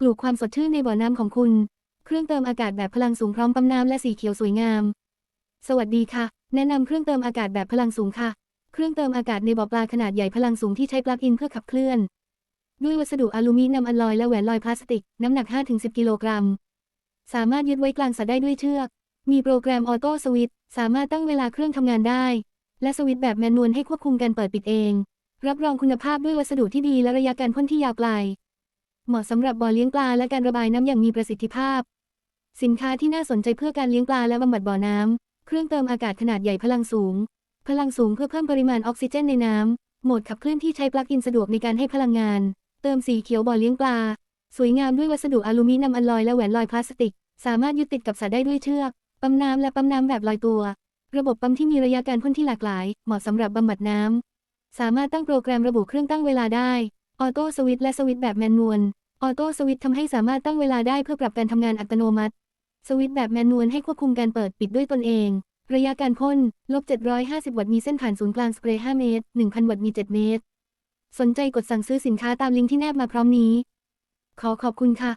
ปลูกความสดชื่นในบ่อน้ำของคุณ เครื่องเติมอากาศแบบพลังสูงพร้อมปั๊มน้ำและสีเขียวสวยงาม สวัสดีค่ะ แนะนำเครื่องเติมอากาศแบบพลังสูงค่ะ เครื่องเติมอากาศในบ่อปลาขนาดใหญ่พลังสูงที่ใช้ปลั๊กอินเพื่อขับเคลื่อน ด้วยวัสดุอลูมิเนียมอลลอยและแหวนลอยพลาสติก น้ำหนัก 5-10 กิโลกรัม สามารถยึดไว้กลางสระได้ด้วยเชือก มีโปรแกรมออโต้สวิตช์สามารถตั้งเวลาเครื่องทำงานได้ และสวิตช์แบบแมนนวลให้ควบคุมการเปิดปิดเอง รับรองคุณภาพด้วยวัสดุที่ดีและระยะการพ่นที่ยาวไกล เหมาะสำหรับบ่อเลี้ยงปลาและการระบายน้ำอย่างมีประสิทธิภาพ สินค้าที่น่าสนใจเพื่อการเลี้ยงปลาและบำบัดบ่อน้ำ เครื่องเติมอากาศขนาดใหญ่พลังสูง พลังสูงเพื่อเพิ่มปริมาณออกซิเจนในน้ำ โหมดขับเคลื่อนที่ใช้ปลั๊กอินสะดวกในการให้พลังงาน เติมสีเขียวบ่อเลี้ยงปลา สวยงามด้วยวัสดุอลูมิเนียมอลลอยและแหวนลอยพลาสติก สามารถยึดติดกับสระได้ด้วยเชือก ปั๊มน้ำและปั๊มน้ำแบบลอยตัว ระบบปั๊มที่มีระยะการพ่นที่หลากหลาย เหมาะสำหรับบำบัดน้ำ สามารถตั้งโปรแกรมระบุเครื่องตั้งเวลาได้ ออโต้สวิตช์และสวิตช์แบบแมนนวล ออโต้สวิตช์ทำให้สามารถตั้งเวลาได้เพื่อปรับการทำงานอัตโนมัติ สวิตช์แบบแมนนวลให้ควบคุมการเปิดปิดด้วยตนเอง ระยะการพ่นลบ 750 วัตต์มีเส้นผ่านศูนย์กลางสเปรย์ 5 เมตร 1,000 วัตต์มี 7 เมตร สนใจกดสั่งซื้อสินค้าตามลิงก์ที่แนบมาพร้อมนี้ ขอขอบคุณค่ะ